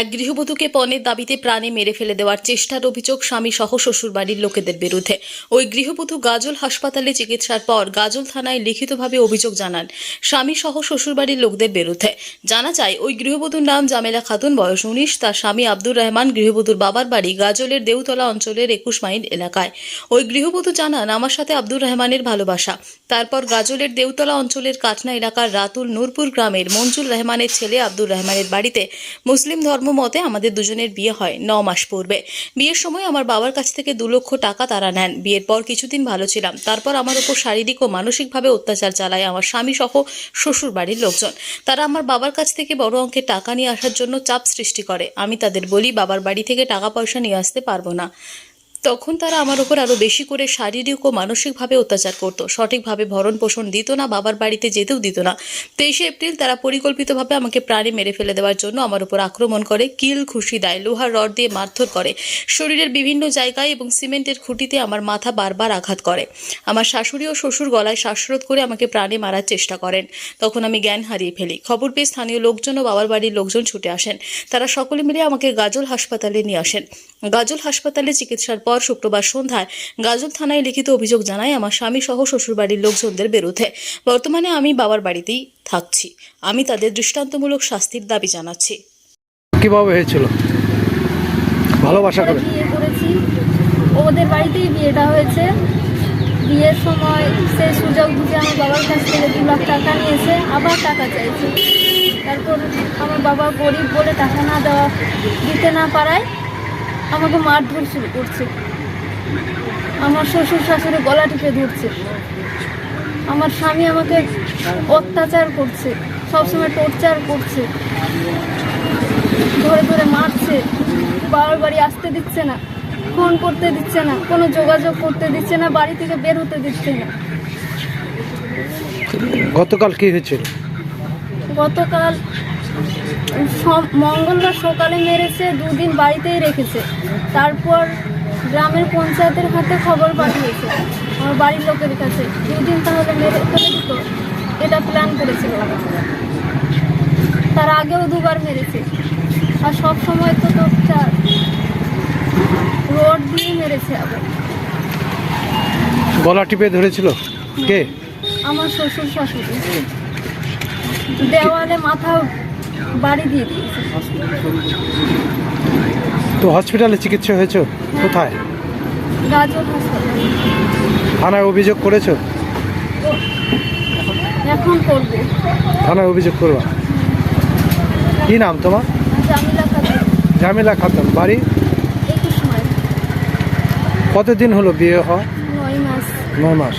এক গৃহবধূকে পণের দাবিতে প্রাণে মেরে ফেলে দেওয়ার চেষ্টার অভিযোগ স্বামী সহ শ্বশুরবাড়ির লোকেদের বিরুদ্ধে। ওই গৃহবধূ গাজল হাসপাতালে চিকিৎসার পর গাজল থানায় লিখিতভাবে অভিযোগ জানান স্বামী সহ শ্বশুরবাড়ির লোকদের বিরুদ্ধে। জানা যায়, ওই গৃহবধূর নাম জামেলা খাতুন, বয়স উনিশ, তার স্বামী আব্দুর রহমান, গৃহবধূর বাবার বাড়ি গাজলের দেউতলা অঞ্চলের একুশ মাইল এলাকায়। ওই গৃহবধূ জানান, আমার সাথে আব্দুর রহমানের ভালোবাসা। তারপর গাজলের দেউতলা অঞ্চলের কাটনা এলাকার রাতুল নূরপুর গ্রামের মঞ্জুর রহমানের ছেলে আব্দুর রহমানের বাড়িতে মুসলিম ধর্ম মতে আমাদের দুজনের বিয়ে হয় ন মাস পূর্বে। বিয়ের সময় আমার বাবার কাছ থেকে দু লক্ষ টাকা তারা নেন। বিয়ের পর কিছুদিন ভালো ছিলাম। তারপর আমার উপর শারীরিক ও মানসিকভাবে অত্যাচার চালায় আমার স্বামী সহ শ্বশুর বাড়ির লোকজন। তারা আমার বাবার কাছ থেকে বড় অঙ্কের টাকা নিয়ে আসার জন্য চাপ সৃষ্টি করে। আমি তাদের বলি, বাবার বাড়ি থেকে টাকা পয়সা নিয়ে আসতে পারব না। তখন তারা আমার উপর আরও বেশি করে শারীরিক ও মানসিকভাবে অত্যাচার করতো। সঠিকভাবে ভরণ পোষণ দিত না, বাবার বাড়িতে যেতেও দিত না। তেইশে এপ্রিল তারা পরিকল্পিতভাবে আমাকে প্রাণে মেরে ফেলে দেওয়ার জন্য আমার উপর আক্রমণ করে, কিল, খুশি দেয়, লোহার রড দিয়ে মারধর করে। শরীরের বিভিন্ন জায়গায় এবং সিমেন্টের খুঁটিতে আমার মাথা বারবার আঘাত করে। আমার শাশুড়ি ও শ্বশুর গলায় শ্বাসরোধ করে আমাকে প্রাণে মারার চেষ্টা করেন। তখন আমি জ্ঞান হারিয়ে ফেলি। খবর পেয়ে স্থানীয় লোকজন ও বাবার বাড়ির লোকজন ছুটে আসেন। তারা সকলে মিলে আমাকে গাজল হাসপাতালে নিয়ে আসেন। গাজল হাসপাতালে চিকিৎসার পর শুক্রবার সন্ধ্যায় গাজল থানায় লিখিত অভিযোগ জানায় আমার স্বামী সহ শ্বশুরবাড়ির লোকজনদের বিরুদ্ধে। বর্তমানে আমি বাবার বাড়িতেই থাকছি। আমি তাদের দৃষ্টান্তমূলক শাস্তির দাবি জানাচ্ছি। কীভাবে হয়েছিল? ভালোবাসা করে? বিয়ে করেছি। ওদের বাড়িতেই বিয়েটা হয়েছে। বিয়ের সময় সে সুযোগ বুঝে আমার বাবার কাছ থেকে দু লাখ টাকা নিয়েছে। আবার টাকা চাইছে। তারপর আমার বাবা গরিব বলে টাকা না দেওয়া দিতে না পারায় আমাকে মারধর শুরু করছে। আমার শ্বশুর শাশুড়ি গলা টিপে ধরছে। আমার স্বামী আমাকে অত্যাচার করছে সবসময় টর্চার করছে। ধরে ধরে মারছে বাবার বাড়ি আসতে দিচ্ছে না ফোন করতে দিচ্ছে না কোনো যোগাযোগ করতে দিচ্ছে না বাড়ি থেকে বের হতে দিচ্ছে না। গতকাল কি হয়েছিল? গতকাল সম- মঙ্গলবার সকালে মেরেছে দুদিন বাড়িতেই রেখেছে। তারপর গ্রামের পঞ্চায়েতের হাতে খবর পাঠিয়েছে আমার বাড়ির লোকের কাছে। দুদিন তাহলে মেরে ফেলে দিত এটা প্ল্যান করেছিল। তার আগেও দুবার মেরেছে। আর সব সময় তো তোর রোড দিয়ে মেরেছে আবার। গলা টিপে ধরেছিল? কে? আমার শ্বশুর শাশুড়ি। দেওয়ালে মাথা বাড়ি দিয়ে দিয়েছে। তো হসপিটালে চিকিৎসা হয়েছে? কোথায়? থানায় অভিযোগ করেছ? এখন করব। থানায় অভিযোগ করবা? কি নাম তোমার? জামিলা খাতুন। বাড়ি? কতদিন হলো বিয়ে হওয়া নয় মাস।